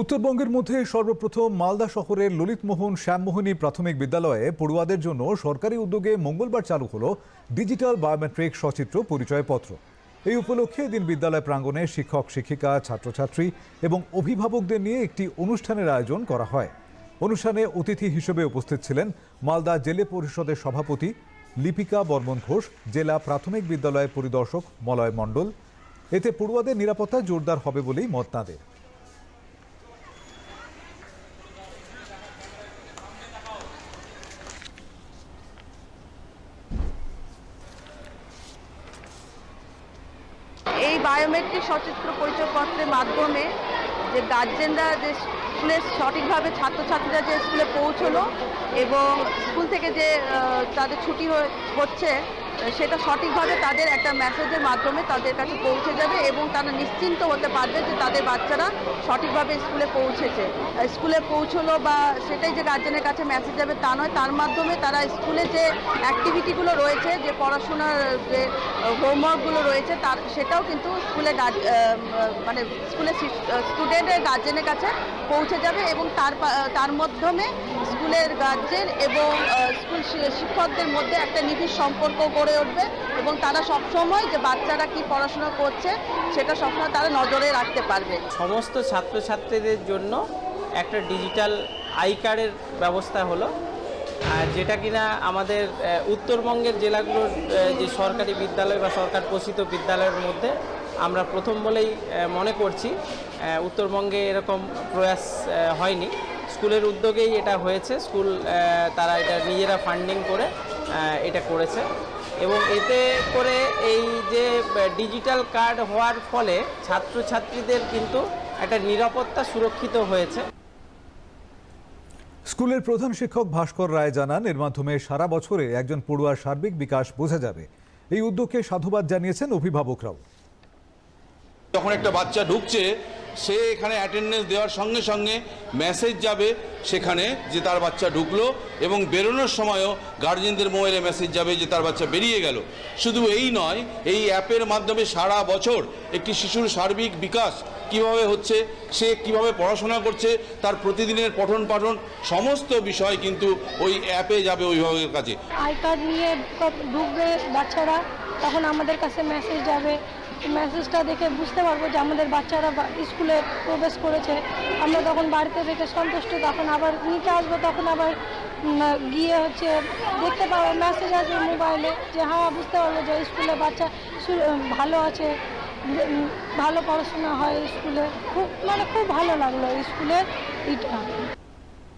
উত্তরবঙ্গের মধ্যে সর্বপ্রথম মালদা শহরের ললিতমোহন শ্যামমোহনী প্রাথমিক বিদ্যালয়ে পড়ুয়াদের জন্য সরকারি উদ্যোগে মঙ্গলবার চালু হলো ডিজিটাল বায়োমেট্রিক সচিত্র পরিচয়পত্র। এই উপলক্ষে এদিন বিদ্যালয় প্রাঙ্গণে শিক্ষক, শিক্ষিকা, ছাত্রছাত্রী এবং অভিভাবকদের নিয়ে একটি অনুষ্ঠানের আয়োজন করা হয়। অনুষ্ঠানে অতিথি হিসেবে উপস্থিত ছিলেন মালদা জেলে পরিষদের সভাপতি লিপিকা বর্মন ঘোষ, জেলা প্রাথমিক বিদ্যালয়ের পরিদর্শক মলয় মণ্ডল। এতে পড়ুয়াদের নিরাপত্তা জোরদার হবে বলেই মত তাঁদের। বায়োমেট্রিক সচিত্র পরিচয়পত্রের মাধ্যমে যে গার্জেনরা যে স্কুলে সঠিকভাবে ছাত্রছাত্রীরা যে স্কুলে পৌঁছলো এবং স্কুল থেকে যে তাদের ছুটি হচ্ছে সেটা সঠিকভাবে তাদের একটা মেসেজের মাধ্যমে তাদের কাছে পৌঁছে যাবে এবং তারা নিশ্চিন্ত হতে পারবে যে তাদের বাচ্চারা সঠিকভাবে স্কুলে পৌঁছেছে। স্কুলে পৌঁছলো বা সেটাই যে গার্জেনের কাছে মেসেজ যাবে তা নয়, তার মাধ্যমে তারা স্কুলে যে অ্যাক্টিভিটিগুলো রয়েছে, যে পড়াশোনার যে হোমওয়ার্কগুলো রয়েছে, তার সেটাও কিন্তু স্কুলে মানে স্কুলে স্টুডেন্টের গার্জেনের কাছে পৌঁছে যাবে এবং তার তার মাধ্যমে স্কুলের গার্জেন এবং স্কুল শিক্ষকদের মধ্যে একটা নিবিড় সম্পর্ক গড়ে উঠবে এবং তারা সবসময় যে বাচ্চারা কি পড়াশোনা করছে, সেটা সবসময় তারা নজরে রাখতে পারবে। সমস্ত ছাত্রছাত্রীদের জন্য একটা ডিজিটাল আই কার্ডের ব্যবস্থা হলো। যেটা কিনা আমাদের উত্তরবঙ্গের জেলাগুলোর যে সরকারি বিদ্যালয় বা সরকার পোষিত বিদ্যালয়ের মধ্যে আমরা প্রথম বলেই মনে করছি। উত্তরবঙ্গে এরকম প্রয়াস হয়নি। স্কুলের উদ্যোগেই এটা হয়েছে। স্কুল তারা এটা নিজেরা ফান্ডিং করে এটা করেছে। এবং এতে করে এই যে ডিজিটাল কার্ড হওয়ার ফলে ছাত্রছাত্রীদের কিন্তু একটা নিরাপত্তা সুরক্ষিত হয়েছে। স্কুলের প্রধান শিক্ষক ভাস্কর রায় জানান এর মাধ্যমে সারা বছরে একজন পড়ুয়ার সার্বিক বিকাশ বোঝা যাবে। এই উদ্যোগকে সাধুবাদ জানিয়েছেন অভিভাবকরাও। যখন একটা বাচ্চা ঢুকছে সে এখানে অ্যাটেন্ডেন্স দেওয়ার সঙ্গে সঙ্গে মেসেজ যাবে সেখানে যে তার বাচ্চা ঢুকলো এবং বেরোনোর সময়ও গার্জেনদের মোবাইলে মেসেজ যাবে যে তার বাচ্চা বেরিয়ে গেল। শুধু এই নয়, এই অ্যাপের মাধ্যমে সারা বছর একটি শিশুর সার্বিক বিকাশ কীভাবে হচ্ছে, সে কীভাবে পড়াশোনা করছে, তার প্রতিদিনের পঠন পাঠন সমস্ত বিষয় কিন্তু ওই অ্যাপে যাবে অভিভাবকের কাছে। আই কার্ড নিয়ে ঢুকবে বাচ্চারা, তখন আমাদের কাছে মেসেজ যাবে। মেসেজটা দেখে বুঝতে পারব যে আমাদের বাচ্চারা বা- স্কুলে প্রবেশ করেছে। আমরা তখন বাড়িতে থেকে সন্তুষ্ট, তখন আবার নিতে আসব, তখন আবার গিয়ে হচ্ছে দেখতে পাবো মেসেজ আসবে মোবাইলে যে হ্যাঁ বুঝতে পারল যে, স্কুলে বাচ্চা ভালো আছে, ভালো পড়াশোনা হয় স্কুলে। খুব মানে খুব ভালো লাগল স্কুলের এটা